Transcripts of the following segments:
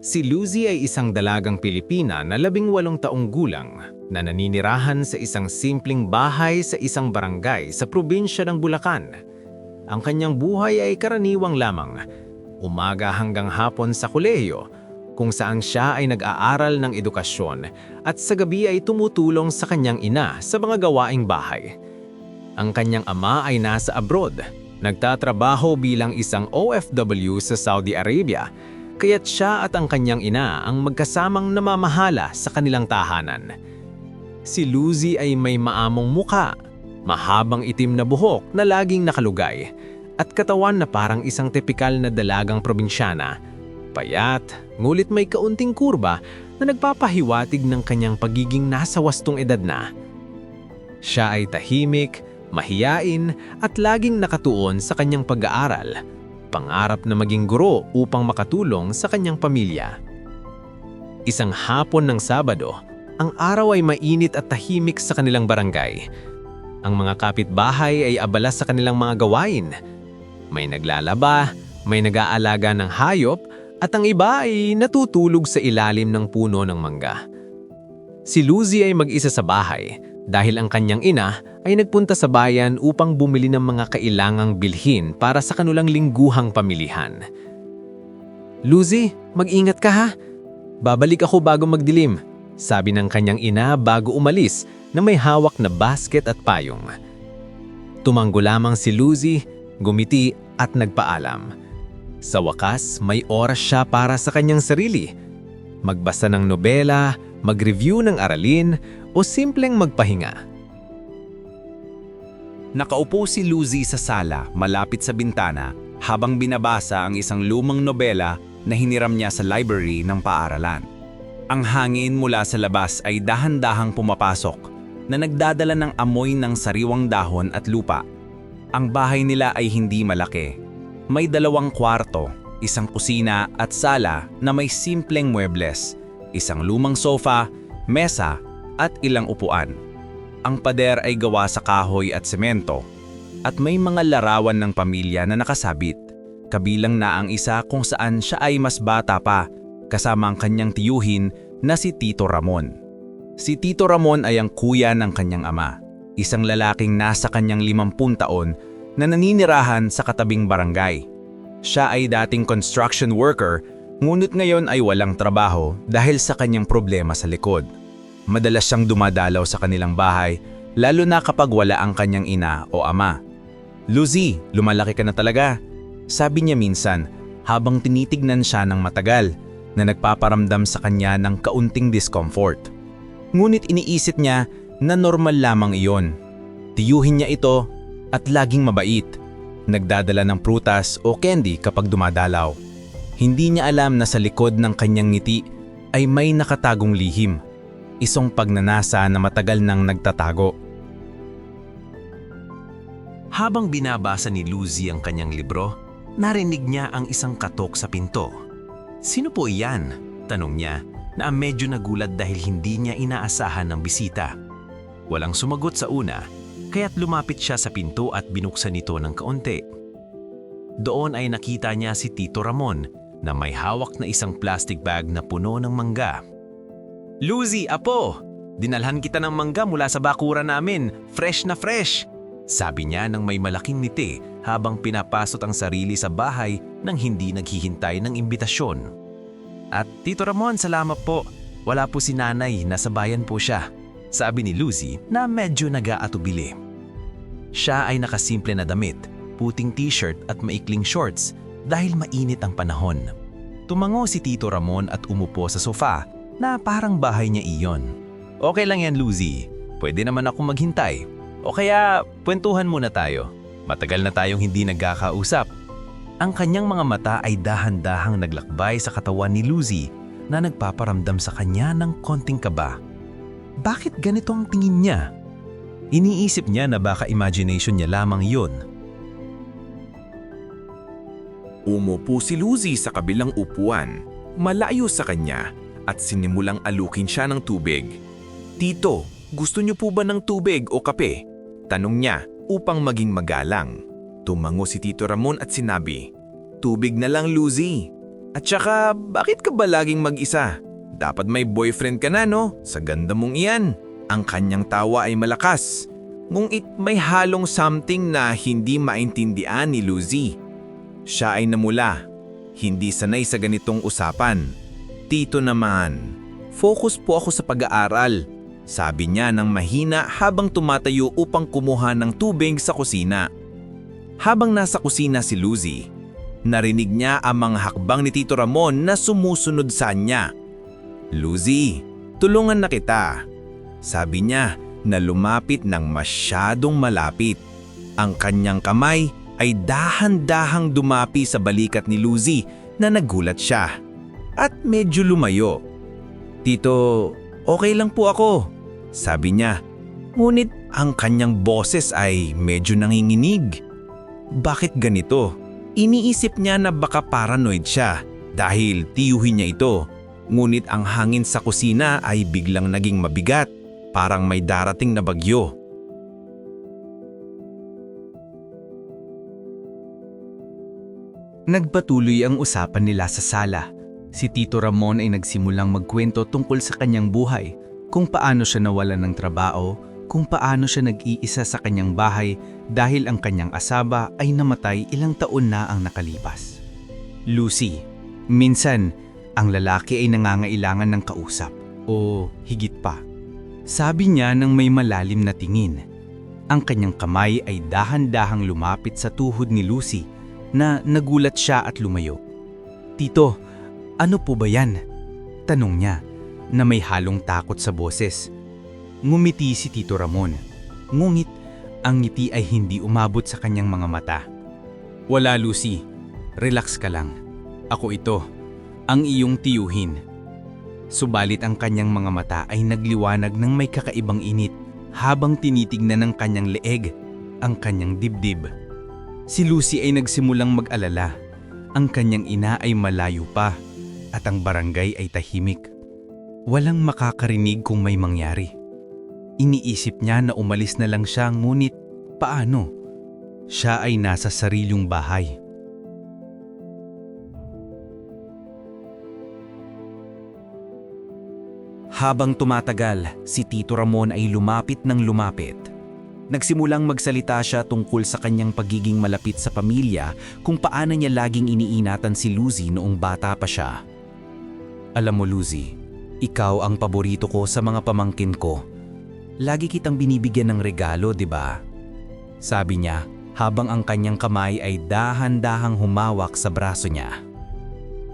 Si Lucy ay isang dalagang Pilipina na labing walong taong gulang na naninirahan sa isang simpleng bahay sa isang barangay sa probinsya ng Bulacan. Ang kanyang buhay ay karaniwang lamang, umaga hanggang hapon sa kolehiyo, kung saan siya ay nag-aaral ng edukasyon at sa gabi ay tumutulong sa kanyang ina sa mga gawaing bahay. Ang kanyang ama ay nasa abroad, nagtatrabaho bilang isang OFW sa Saudi Arabia, kaya't siya at ang kanyang ina ang magkasamang namamahala sa kanilang tahanan. Si Lucy ay may maamong muka, mahabang itim na buhok na laging nakalugay, at katawan na parang isang tipikal na dalagang probinsyana. Payat, ngulit may kaunting kurba na nagpapahiwatig ng kanyang pagiging nasa wastong edad na. Siya ay tahimik, mahiyain at laging nakatuon sa kanyang pag-aaral. Pangarap na maging guro upang makatulong sa kanyang pamilya. Isang hapon ng Sabado, ang araw ay mainit at tahimik sa kanilang barangay. Ang mga kapitbahay ay abala sa kanilang mga gawain. May naglalaba, may nag-aalaga ng hayop, at ang iba ay natutulog sa ilalim ng puno ng mangga. Si Lucy ay mag-isa sa bahay dahil ang kanyang ina ay nagpunta sa bayan upang bumili ng mga kailangang bilhin para sa kanulang lingguhang pamilihan. Lucy, mag-ingat ka ha. Babalik ako bago magdilim, sabi ng kanyang ina bago umalis na may hawak na basket at payong. Tumanggo lamang si Lucy, gumiti at nagpaalam. Sa wakas, may oras siya para sa kanyang sarili. Magbasa ng nobela, mag-review ng aralin, o simpleng magpahinga. Nakaupo si Lucy sa sala malapit sa bintana habang binabasa ang isang lumang nobela na hiniram niya sa library ng paaralan. Ang hangin mula sa labas ay dahan-dahang pumapasok na nagdadala ng amoy ng sariwang dahon at lupa. Ang bahay nila ay hindi malaki. May dalawang kwarto, isang kusina at sala na may simpleng muebles, isang lumang sofa, mesa at ilang upuan. Ang pader ay gawa sa kahoy at semento at may mga larawan ng pamilya na nakasabit. Kabilang na ang isa kung saan siya ay mas bata pa kasama ang kanyang tiyuhin na si Tito Ramon. Si Tito Ramon ay ang kuya ng kanyang ama, isang lalaking nasa kanyang limampun taon na naninirahan sa katabing barangay. Siya ay dating construction worker ngunit ngayon ay walang trabaho dahil sa kanyang problema sa likod. Madalas siyang dumadalaw sa kanilang bahay, lalo na kapag wala ang kanyang ina o ama. Lucy, lumalaki ka na talaga. Sabi niya minsan, habang tinitignan siya ng matagal, na nagpaparamdam sa kanya ng kaunting discomfort. Ngunit iniisip niya na normal lamang iyon. Tiyuhin niya ito at laging mabait. Nagdadala ng prutas o candy kapag dumadalaw. Hindi niya alam na sa likod ng kanyang ngiti ay may nakatagong lihim isang pagnanasa na matagal nang nagtatago. Habang binabasa ni Lucy ang kanyang libro, narinig niya ang isang katok sa pinto. Sino po iyan? Tanong niya na medyo nagulat dahil hindi niya inaasahan ng bisita. Walang sumagot sa una, kaya't lumapit siya sa pinto at binuksan ito ng kaunti. Doon ay nakita niya si Tito Ramon na may hawak na isang plastic bag na puno ng mangga. Lucy, apo! Dinalhan kita ng mangga mula sa bakura namin. Fresh na fresh! Sabi niya nang may malaking ngiti habang pinapasot ang sarili sa bahay nang hindi naghihintay ng imbitasyon. At Tito Ramon, salamat po. Wala po si nanay, nasa bayan po siya. Sabi ni Lucy na medyo nag-aatubili. Siya ay nakasimple na damit, puting t-shirt at maikling shorts dahil mainit ang panahon. Tumango si Tito Ramon at umupo sa sofa na parang bahay niya iyon. Okay lang yan, Lucy. Pwede naman ako maghintay. O kaya, kwentuhan muna tayo. Matagal na tayong hindi nagkakausap. Ang kanyang mga mata ay dahan-dahang naglakbay sa katawan ni Lucy na nagpaparamdam sa kanya ng konting kaba. Bakit ganito ang tingin niya? Iniisip niya na baka imagination niya lamang yun. Umupo si Lucy sa kabilang upuan, malayo sa kanya at sinimulang alukin siya ng tubig. Tito, gusto niyo po ba ng tubig o kape? Tanong niya upang maging magalang. Tumango si Tito Ramon at sinabi, Tubig na lang, Lucy. At saka, bakit ka ba laging mag-isa? Dapat may boyfriend ka na, no? Sa ganda mong iyan. Ang kanyang tawa ay malakas. Ngunit may halong something na hindi maintindihan ni Lucy. Siya ay namula. Hindi sanay sa ganitong usapan. Tito naman, focus po ako sa pag-aaral. Sabi niya ng mahina habang tumatayo upang kumuha ng tubig sa kusina. Habang nasa kusina si Lucy, narinig niya ang mga hakbang ni Tito Ramon na sumusunod sa kanya. Lucy, tulungan na kita. Sabi niya na lumapit ng masyadong malapit. Ang kanyang kamay ay dahan-dahang dumapi sa balikat ni Lucy na nagulat siya. At medyo lumayo. Tito, okay lang po ako. Sabi niya. Ngunit ang kanyang boses ay medyo nanginginig. Bakit ganito? Iniisip niya na baka paranoid siya dahil tiyuhin niya ito. Ngunit ang hangin sa kusina ay biglang naging mabigat, parang may darating na bagyo. Nagpatuloy ang usapan nila sa sala. Si Tito Ramon ay nagsimulang magkwento tungkol sa kanyang buhay, kung paano siya nawalan ng trabaho, kung paano siya nag-iisa sa kanyang bahay dahil ang kanyang asaba ay namatay ilang taon na ang nakalipas. Lucy, minsan ang lalaki ay nangangailangan ng kausap o higit pa. Sabi niya ng may malalim na tingin. Ang kanyang kamay ay dahan-dahang lumapit sa tuhod ni Lucy na nagulat siya at lumayo. Tito, ano po ba yan? Tanong niya na may halong takot sa boses. Ngumiti si Tito Ramon. Ngunit ang ngiti ay hindi umabot sa kanyang mga mata. Wala Lucy, relax ka lang. Ako ito, ang iyong tiyuhin. Subalit ang kanyang mga mata ay nagliwanag ng may kakaibang init habang tinitignan ng kanyang leeg ang kanyang dibdib. Si Lucy ay nagsimulang mag-alala. Ang kanyang ina ay malayo pa at ang barangay ay tahimik. Walang makakarinig kung may mangyari. Iniisip niya na umalis na lang siya ngunit paano? Siya ay nasa sarilyong bahay. Habang tumatagal, si Tito Ramon ay lumapit ng lumapit. Nagsimulang magsalita siya tungkol sa kanyang pagiging malapit sa pamilya kung paano niya laging iniinatan si Lucy noong bata pa siya. Alam mo Lucy, ikaw ang paborito ko sa mga pamangkin ko. Lagi kitang binibigyan ng regalo, di ba? Sabi niya habang ang kanyang kamay ay dahan-dahang humawak sa braso niya.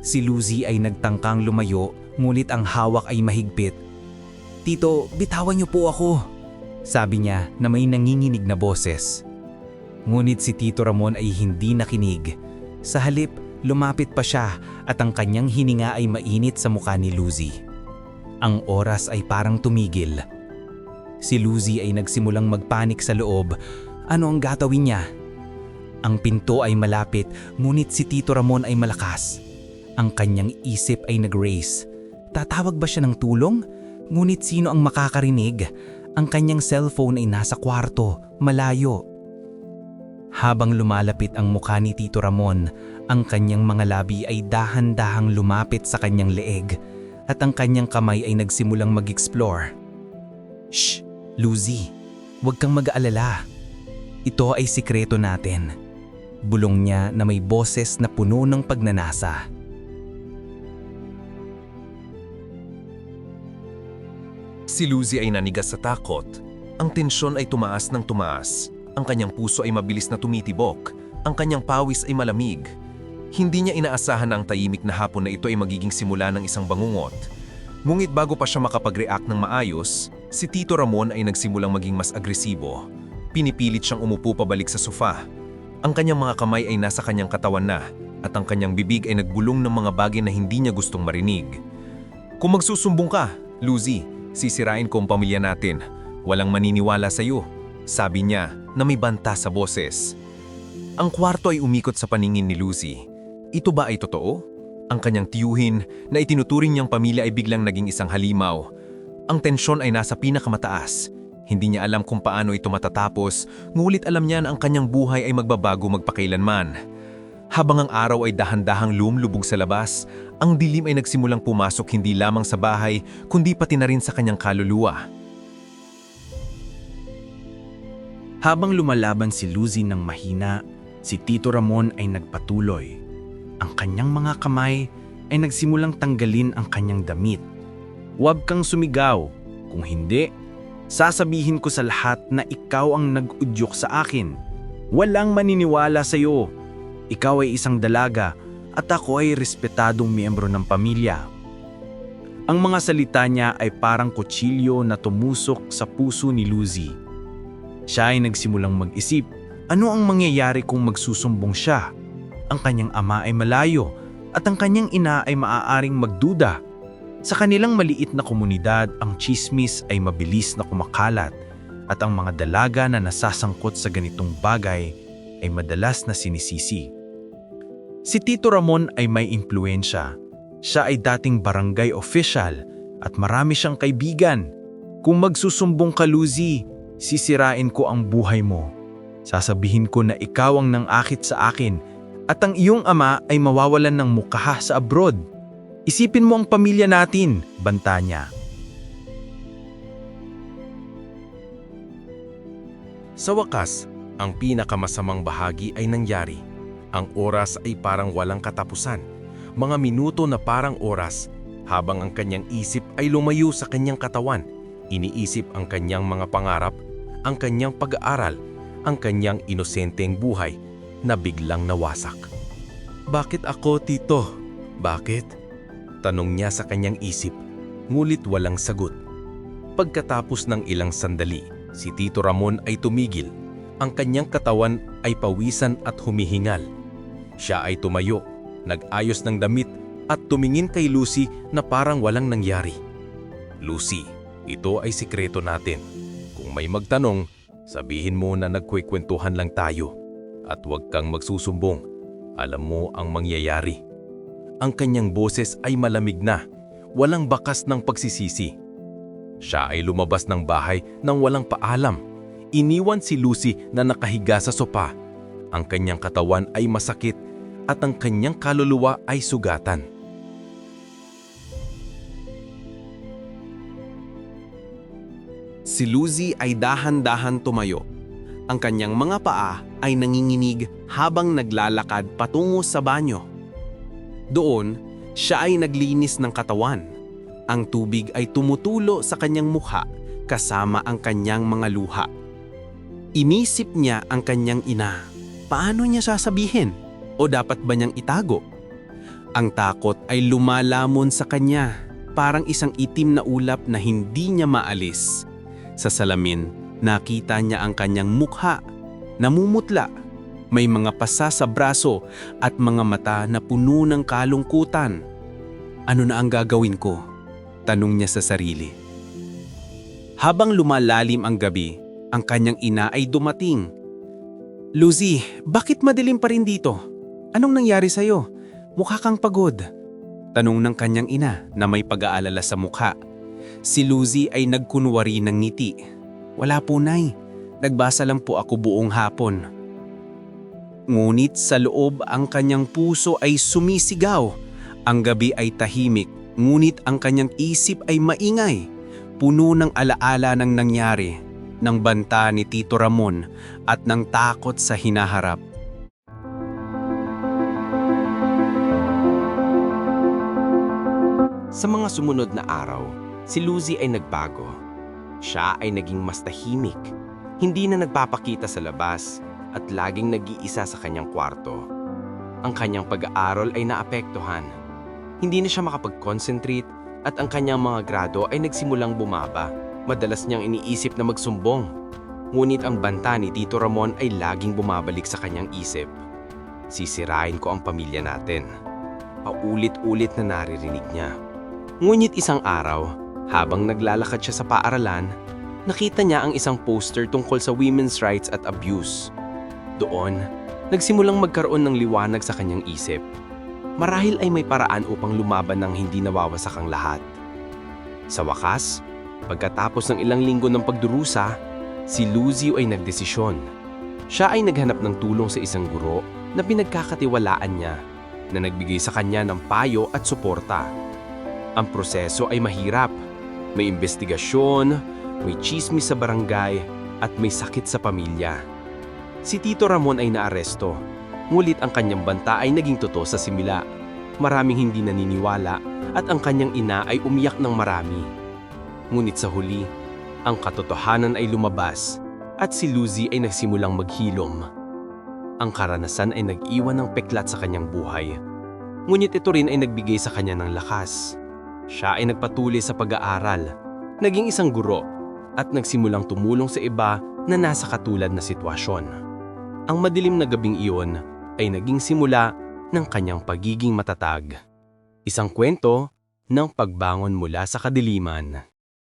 Si Lucy ay nagtangkang lumayo ngunit ang hawak ay mahigpit. Tito, bitawan niyo po ako. Sabi niya na may nanginginig na boses. Ngunit si Tito Ramon ay hindi nakinig. Sa halip, lumapit pa siya at ang kanyang hininga ay mainit sa mukha ni Lucy. Ang oras ay parang tumigil. Si Lucy ay nagsimulang magpanik sa loob. Ano ang gagawin niya? Ang pinto ay malapit ngunit si Tito Ramon ay malakas. Ang kanyang isip ay nag-race. Tatawag ba siya ng tulong? Ngunit sino ang makakarinig? Ang kanyang cellphone ay nasa kwarto, malayo. Habang lumalapit ang mukha ni Tito Ramon, ang kanyang mga labi ay dahan-dahang lumapit sa kanyang leeg at ang kanyang kamay ay nagsimulang mag-explore. Shh! Lucy, huwag kang mag-aalala. Ito ay sikreto natin. Bulong niya na may boses na puno ng pagnanasa. Si Lucy ay nanigas sa takot. Ang tensyon ay tumaas ng tumaas. Ang kanyang puso ay mabilis na tumitibok. Ang kanyang pawis ay malamig. Hindi niya inaasahan na ang tahimik na hapon na ito ay magiging simula ng isang bangungot. Ngunit bago pa siya makapag-react ng maayos, si Tito Ramon ay nagsimulang maging mas agresibo. Pinipilit siyang umupo pabalik sa sofa. Ang kanyang mga kamay ay nasa kanyang katawan na at ang kanyang bibig ay nagbulong ng mga bagay na hindi niya gustong marinig. Kung magsusumbong ka, Lucy, sisirain ko ang pamilya natin. Walang maniniwala sa iyo. Sabi niya na may banta sa boses. Ang kwarto ay umikot sa paningin ni Lucy. Ito ba ay totoo? Ang kanyang tiyuhin na itinuturing niyang pamilya ay biglang naging isang halimaw. Ang tensyon ay nasa pinakamataas. Hindi niya alam kung paano ito matatapos, ngulit alam niya na ang kanyang buhay ay magbabago magpakailanman. Habang ang araw ay dahan-dahang lumlubog sa labas, ang dilim ay nagsimulang pumasok hindi lamang sa bahay, kundi pati na rin sa kanyang kaluluwa. Habang lumalaban si Lucy ng mahina, si Tito Ramon ay nagpatuloy. Ang kanyang mga kamay ay nagsimulang tanggalin ang kanyang damit. Huwag kang sumigaw. Kung hindi, sasabihin ko sa lahat na ikaw ang nag-udyok sa akin. Walang maniniwala sa iyo. Ikaw ay isang dalaga at ako ay respetadong miyembro ng pamilya. Ang mga salita niya ay parang kutsilyo na tumusok sa puso ni Lucy. Siya ay nagsimulang mag-isip, ano ang mangyayari kung magsusumbong siya? Ang kanyang ama ay malayo at ang kanyang ina ay maaaring magduda. Sa kanilang maliit na komunidad, ang chismis ay mabilis na kumakalat at ang mga dalaga na nasasangkot sa ganitong bagay ay madalas na sinisisi. Si Tito Ramon ay may impluensya. Siya ay dating barangay official at marami siyang kaibigan. Kung magsusumbong ka, Lucy, sisirain ko ang buhay mo. Sasabihin ko na ikaw ang nangakit sa akin at ang iyong ama ay mawawalan ng mukha sa abroad. Isipin mo ang pamilya natin, banta niya. Sa wakas, ang pinakamasamang bahagi ay nangyari. Ang oras ay parang walang katapusan. Mga minuto na parang oras habang ang kanyang isip ay lumayo sa kanyang katawan. Iniisip ang kanyang mga pangarap, ang kanyang pag-aaral, ang kanyang inosenteng buhay na biglang nawasak. Bakit ako, Tito? Bakit? Tanong niya sa kanyang isip, ngulit walang sagot. Pagkatapos ng ilang sandali, si Tito Ramon ay tumigil. Ang kanyang katawan ay pawisan at humihingal. Siya ay tumayo, nag-ayos ng damit at tumingin kay Lucy na parang walang nangyari. Lucy, ito ay sikreto natin. Kung may magtanong, sabihin mo na nagkwekwentuhan lang tayo. At huwag kang magsusumbong. Alam mo ang mangyayari. Ang kanyang boses ay malamig na, walang bakas ng pagsisisi. Siya ay lumabas ng bahay nang walang paalam. Iniwan si Lucy na nakahiga sa sopa. Ang kanyang katawan ay masakit at ang kanyang kaluluwa ay sugatan. Si Lucy ay dahan-dahan tumayo. Ang kanyang mga paa ay nanginginig habang naglalakad patungo sa banyo. Doon, siya ay naglinis ng katawan. Ang tubig ay tumutulo sa kanyang mukha kasama ang kanyang mga luha. Inisip niya ang kanyang ina. Paano niya sasabihin? O dapat ba niyang itago? Ang takot ay lumalamon sa kanya, parang isang itim na ulap na hindi niya maalis. Sa salamin, nakita niya ang kanyang mukha, namumutla, may mga pasa sa braso at mga mata na puno ng kalungkutan. Ano na ang gagawin ko? Tanong niya sa sarili. Habang lumalalim ang gabi, ang kanyang ina ay dumating. Lucy, bakit madilim pa rin dito? Anong nangyari sa'yo? Mukha kang pagod. Tanong ng kanyang ina na may pag-aalala sa mukha. Si Lucy ay nagkunwari ng ngiti. Wala po, Nay. Nagbasa lang po ako buong hapon. Ngunit sa loob ang kanyang puso ay sumisigaw. Ang gabi ay tahimik, ngunit ang kanyang isip ay maingay. Puno ng alaala ng nangyari, ng banta ni Tito Ramon at ng takot sa hinaharap. Sa mga sumunod na araw, si Lucy ay nagbago. Siya ay naging mas tahimik, hindi na nagpapakita sa labas at laging nag-iisa sa kanyang kwarto. Ang kanyang pag-aaral ay naapektuhan. Hindi na siya makapag-concentrate at ang kanyang mga grado ay nagsimulang bumaba. Madalas niyang iniisip na magsumbong. Ngunit ang banta ni Tito Ramon ay laging bumabalik sa kanyang isip. Sisirain ko ang pamilya natin. Paulit-ulit na naririnig niya. Ngunit isang araw, habang naglalakad siya sa paaralan, nakita niya ang isang poster tungkol sa women's rights at abuse. Doon, nagsimulang magkaroon ng liwanag sa kanyang isip. Marahil ay may paraan upang lumaban ng hindi nawawasak ang lahat. Sa wakas, pagkatapos ng ilang linggo ng pagdurusa, si Luzio ay nagdesisyon. Siya ay naghanap ng tulong sa isang guro na pinagkakatiwalaan niya na nagbigay sa kanya ng payo at suporta. Ang proseso ay mahirap. May investigasyon, may chismis sa barangay, at may sakit sa pamilya. Si Tito Ramon ay naaresto, ngulit ang kanyang banta ay naging totoo sa simila. Maraming hindi naniniwala at ang kanyang ina ay umiyak ng marami. Ngunit sa huli, ang katotohanan ay lumabas at si Lucy ay nagsimulang maghilom. Ang karanasan ay nag-iwan ng peklat sa kanyang buhay. Ngunit ito rin ay nagbigay sa kanya ng lakas. Siya ay nagpatuloy sa pag-aaral, naging isang guro, at nagsimulang tumulong sa iba na nasa katulad na sitwasyon. Ang madilim na gabing iyon ay naging simula ng kanyang pagiging matatag. Isang kwento ng pagbangon mula sa kadiliman.